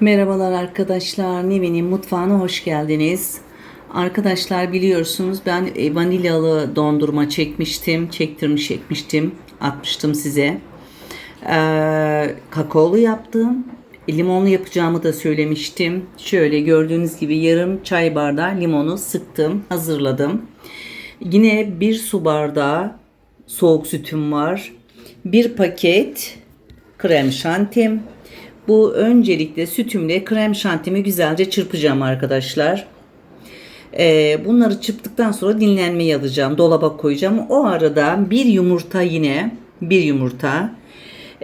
Merhabalar arkadaşlar. Nevin'in mutfağına hoş geldiniz. Arkadaşlar biliyorsunuz ben e, vanilyalı dondurma çekmiştim. Çektirmiş çekmiştim. Atmıştım size. Ee, kakaolu yaptım. Limonlu yapacağımı da söylemiştim. Şöyle gördüğünüz gibi yarım çay bardağı limonu sıktım. Hazırladım. Yine bir su bardağı soğuk sütüm var. Bir paket krem şantim. Bu öncelikle sütümle krem şantimi güzelce çırpacağım arkadaşlar. Ee, bunları çırptıktan sonra dinlenmeye alacağım. Dolaba koyacağım. O arada bir yumurta yine bir yumurta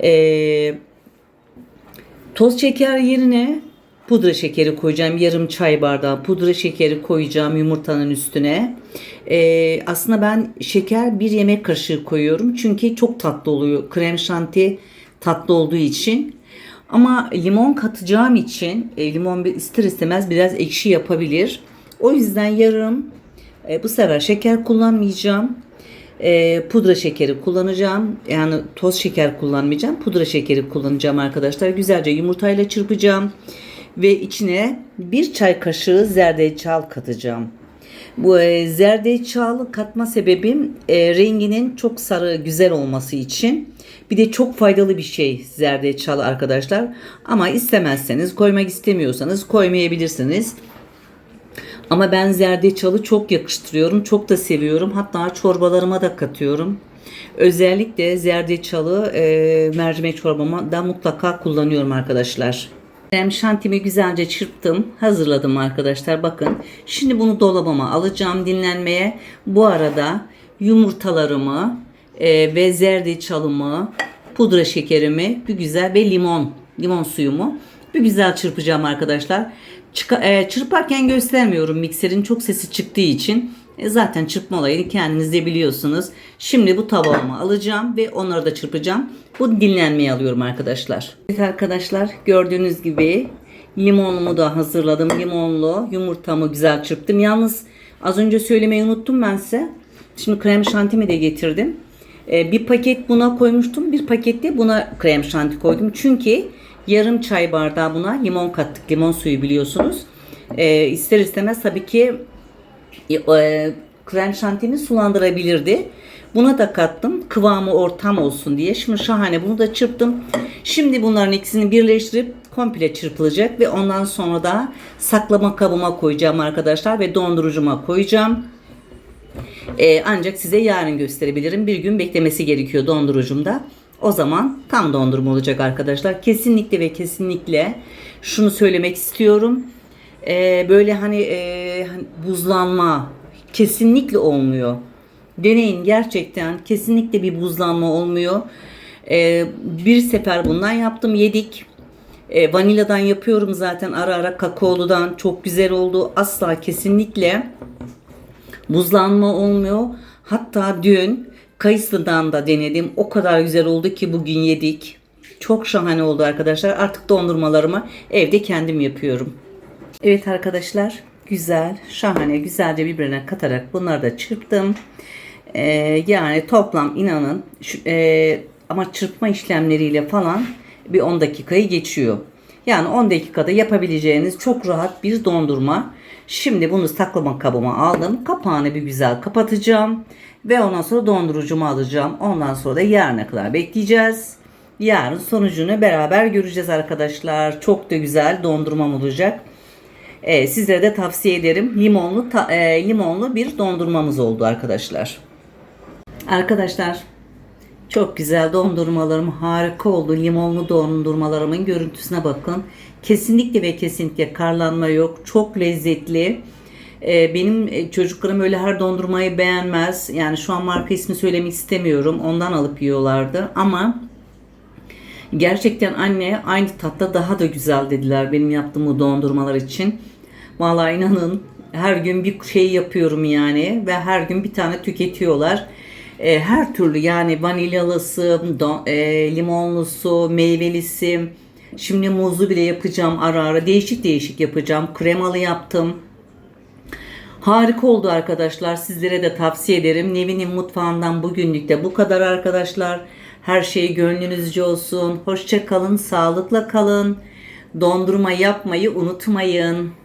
ee, toz şeker yerine pudra şekeri koyacağım. Yarım çay bardağı pudra şekeri koyacağım yumurtanın üstüne. Ee, aslında ben şeker bir yemek kaşığı koyuyorum. Çünkü çok tatlı oluyor. Krem şanti tatlı olduğu için. Ama limon katacağım için e, limon ister istemez biraz ekşi yapabilir. O yüzden yarım e, bu sefer şeker kullanmayacağım. E, pudra şekeri kullanacağım. Yani toz şeker kullanmayacağım. Pudra şekeri kullanacağım arkadaşlar. Güzelce yumurtayla çırpacağım. Ve içine bir çay kaşığı zerdeçal katacağım. Bu e, zerdeçal katma sebebim e, renginin çok sarı güzel olması için. Bir de çok faydalı bir şey zerdeçal arkadaşlar. Ama istemezseniz koymak istemiyorsanız koymayabilirsiniz. Ama ben zerdeçalı çok yakıştırıyorum. Çok da seviyorum. Hatta çorbalarıma da katıyorum. Özellikle zerdeçalı e, mercimek çorbama da mutlaka kullanıyorum arkadaşlar. Krem şantimi güzelce çırptım. Hazırladım arkadaşlar. Bakın. Şimdi bunu dolabıma alacağım dinlenmeye. Bu arada yumurtalarımı e, ve zerdeçalımı, pudra şekerimi bir güzel ve limon, limon suyumu bir güzel çırpacağım arkadaşlar. Çıka- e, çırparken göstermiyorum mikserin çok sesi çıktığı için. E, zaten çırpma olayını kendiniz de biliyorsunuz. Şimdi bu tabağıma alacağım ve onları da çırpacağım. Bu dinlenmeye alıyorum arkadaşlar. Evet arkadaşlar gördüğünüz gibi limonumu da hazırladım. Limonlu yumurtamı güzel çırptım. Yalnız az önce söylemeyi unuttum ben size. Şimdi krem şantimi de getirdim. E, bir paket buna koymuştum. Bir paket de buna krem şanti koydum. Çünkü yarım çay bardağı buna limon kattık. Limon suyu biliyorsunuz. E, ister istemez tabii ki e, e, krem şantimi sulandırabilirdi. Buna da kattım. Kıvamı ortam olsun diye. Şimdi şahane bunu da çırptım. Şimdi bunların ikisini birleştirip komple çırpılacak ve ondan sonra da saklama kabıma koyacağım arkadaşlar ve dondurucuma koyacağım. Ee, ancak size yarın gösterebilirim. Bir gün beklemesi gerekiyor dondurucumda. O zaman tam dondurma olacak arkadaşlar. Kesinlikle ve kesinlikle şunu söylemek istiyorum. Ee, böyle hani, e, hani buzlanma kesinlikle olmuyor. Deneyin gerçekten kesinlikle bir buzlanma olmuyor. Ee, bir sefer bundan yaptım yedik. E, vanilyadan yapıyorum zaten ara ara kakaoludan çok güzel oldu. Asla kesinlikle buzlanma olmuyor. Hatta dün kayısıdan da denedim. O kadar güzel oldu ki bugün yedik. Çok şahane oldu arkadaşlar. Artık dondurmalarımı evde kendim yapıyorum. Evet arkadaşlar güzel, şahane, güzelce birbirine katarak bunları da çırptım. Ee, yani toplam inanın şu, e, ama çırpma işlemleriyle falan bir 10 dakikayı geçiyor. Yani 10 dakikada yapabileceğiniz çok rahat bir dondurma. Şimdi bunu saklama kabıma aldım. Kapağını bir güzel kapatacağım. Ve ondan sonra dondurucumu alacağım. Ondan sonra da yarına kadar bekleyeceğiz. Yarın sonucunu beraber göreceğiz arkadaşlar. Çok da güzel dondurmam olacak. Ee, sizlere de tavsiye ederim. Limonlu ta- e, limonlu bir dondurmamız oldu arkadaşlar. Arkadaşlar çok güzel dondurmalarım harika oldu. Limonlu dondurmalarımın görüntüsüne bakın. Kesinlikle ve kesinlikle karlanma yok. Çok lezzetli. Ee, benim e, çocuklarım öyle her dondurmayı beğenmez. Yani şu an marka ismi söylemek istemiyorum. Ondan alıp yiyorlardı. Ama Gerçekten anne aynı tatta daha da güzel dediler benim yaptığım bu dondurmalar için. Vallahi inanın her gün bir şey yapıyorum yani ve her gün bir tane tüketiyorlar. E, her türlü yani vanilyalısı, do- e, limonlusu, meyvelisi. Şimdi muzlu bile yapacağım ara ara. Değişik değişik yapacağım. Kremalı yaptım. Harika oldu arkadaşlar. Sizlere de tavsiye ederim. Nevin'in mutfağından bugünlük de bu kadar arkadaşlar. Her şey gönlünüzce olsun. Hoşça kalın, sağlıkla kalın. Dondurma yapmayı unutmayın.